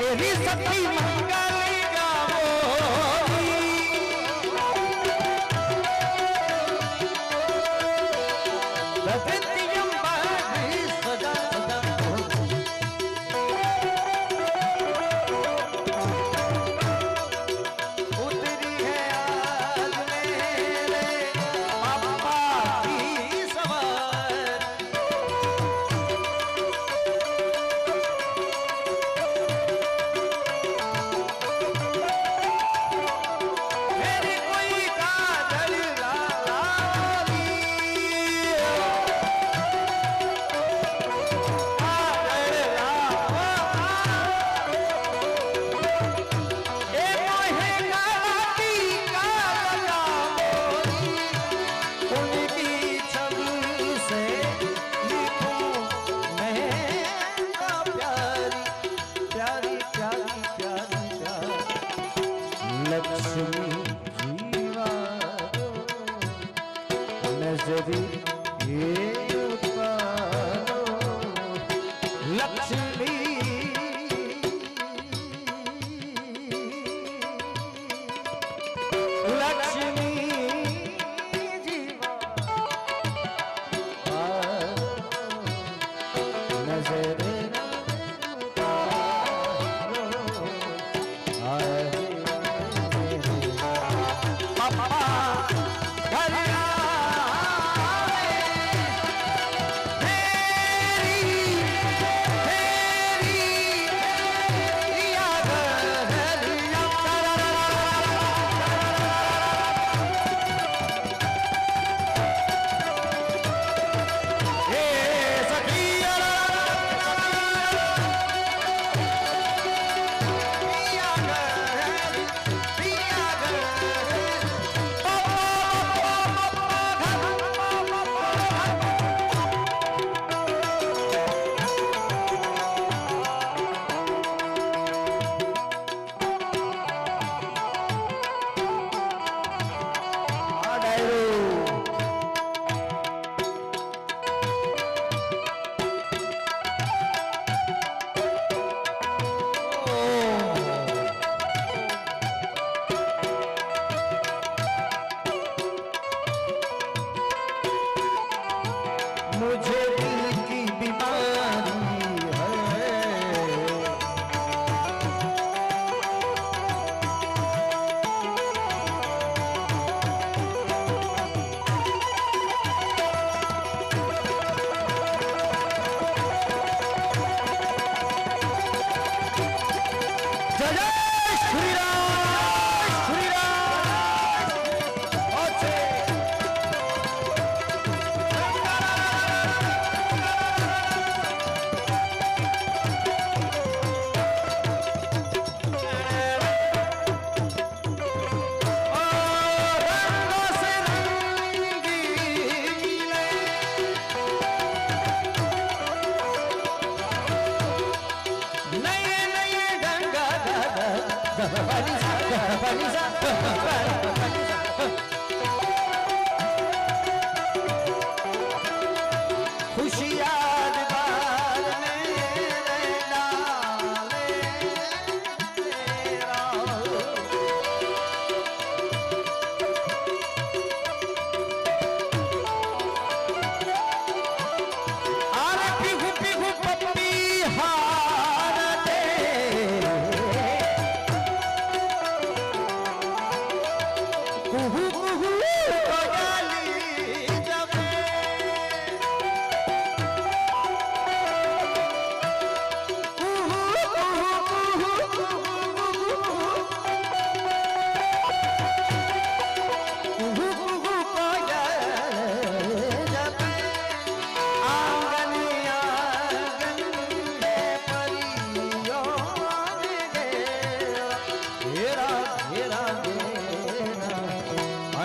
એવી સતી મંગલ લક્ષ્મી જીવા અને જરી એ લક્ષ્મી Nazareth. يا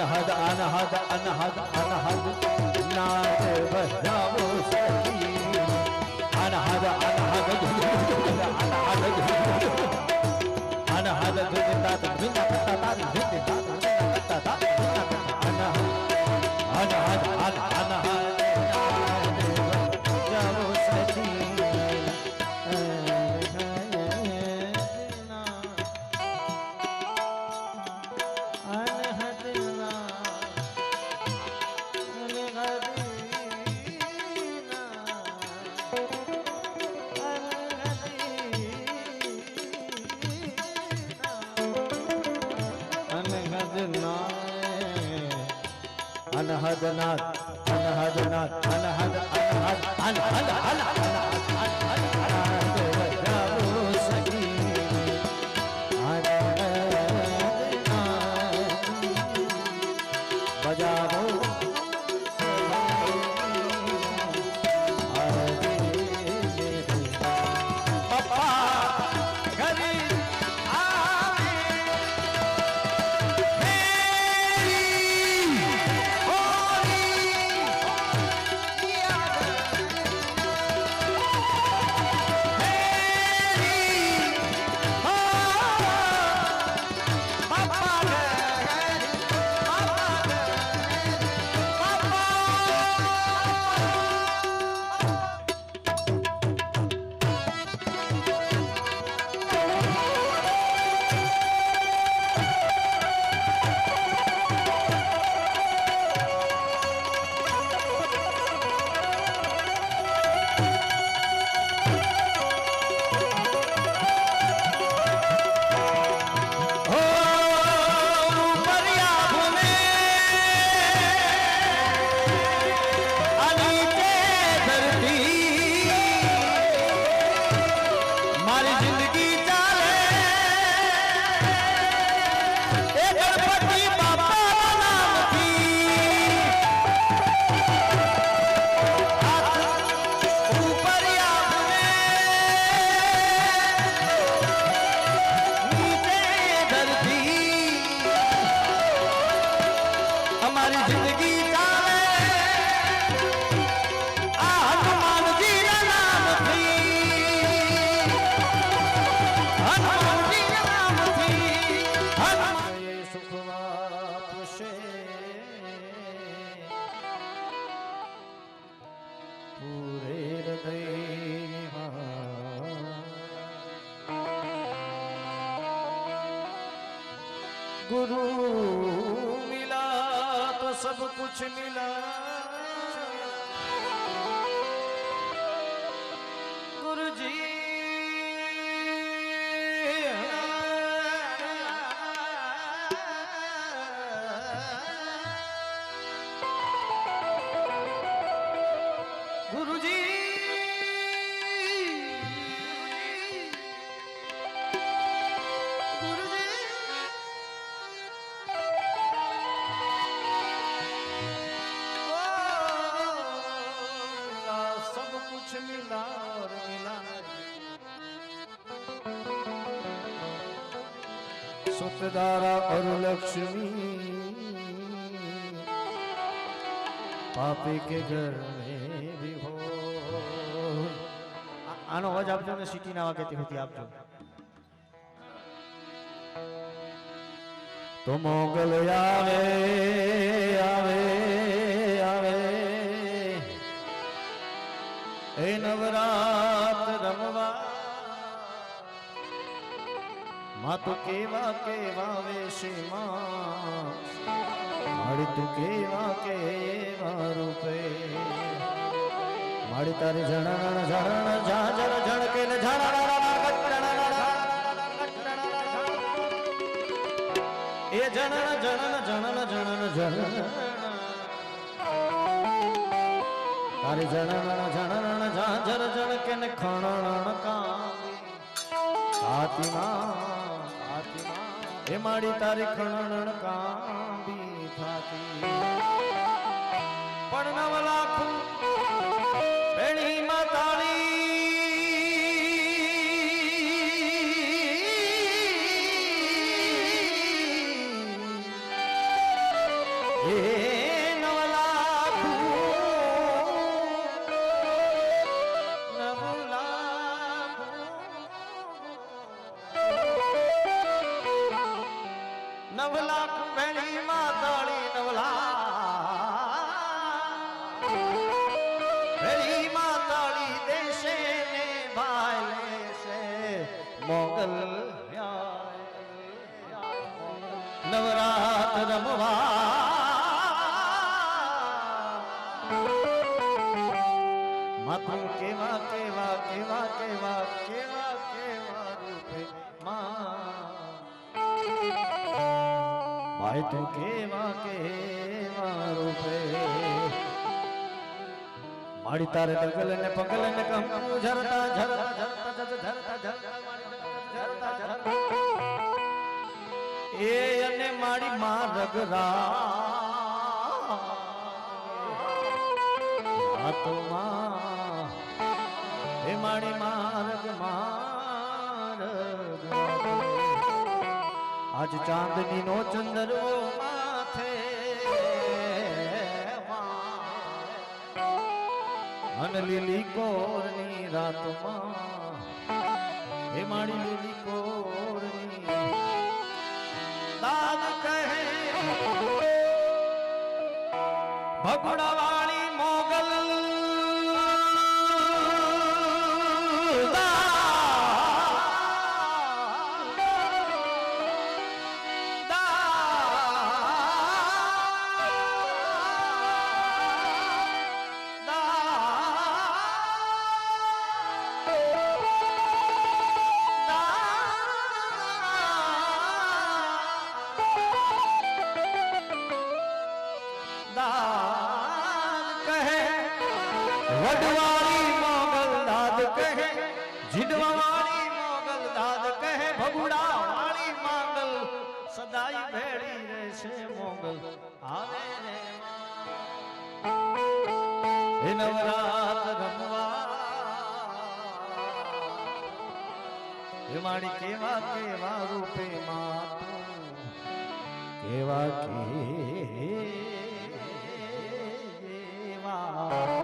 અનહદ અનહદ અનહદ અનહદ. નાદ બધાવો સહી અનહદ અનહદ અનહદ. અનહદ ધુંધતા ધુંધતા ધુંધતા ધુંધતા ધુંધતા અનહદ નાદ અનહદ અનહદ અનહદ અનહદ અનહદ અનહદ love. सुतदारा और लक्ष्मी पापी के घर में भी हो આ- આનો અવાજ આપજો ને સિટી ના વાગે તેથી આપજો તો મોગલ આવે આવે આવે એ નવરાત રમવા માં તું કેવા કેવા વેશે માં માડી તું કેવા કેવા રૂપે? મારી તારી જણણ જણણ જણ ઝણકે ને એ જણન જણન જણન જણન જણન તારી જણન જણન ઝાંઝર ઝણકે ને ખણણ કામી હાથીમાં એ માડી તારી ખણણ કાંબી થાતી. પણ નવ લાખું બેણી માતાળી. એ મોગલ નવરાત રમવા માથું કેવા કેવા કેવા કેવા કેવા કેવા રૂપે માં ભાઈ તું કેવા કેવા કેવા રૂપે માડી તારે ડગલ ને પગલ ને કંકુ ઝરતા ઝરતા ઝરતા ઝરતા ઝરતા ઝરતા ઝરતા એ અને માડી માં રગરા હાથમાં હે માડી માર્ગ માર્ગ આજ ચાંદની નો ચંદરો માથે અન લીલી કોરની રાતમાં હે માડી લીલી કોરની દાદ કહે ભગુડા વાળી મોગલ હે નવરાત રમવા. હે મારી કેવા કેવા રૂપે માં કેવા કેવા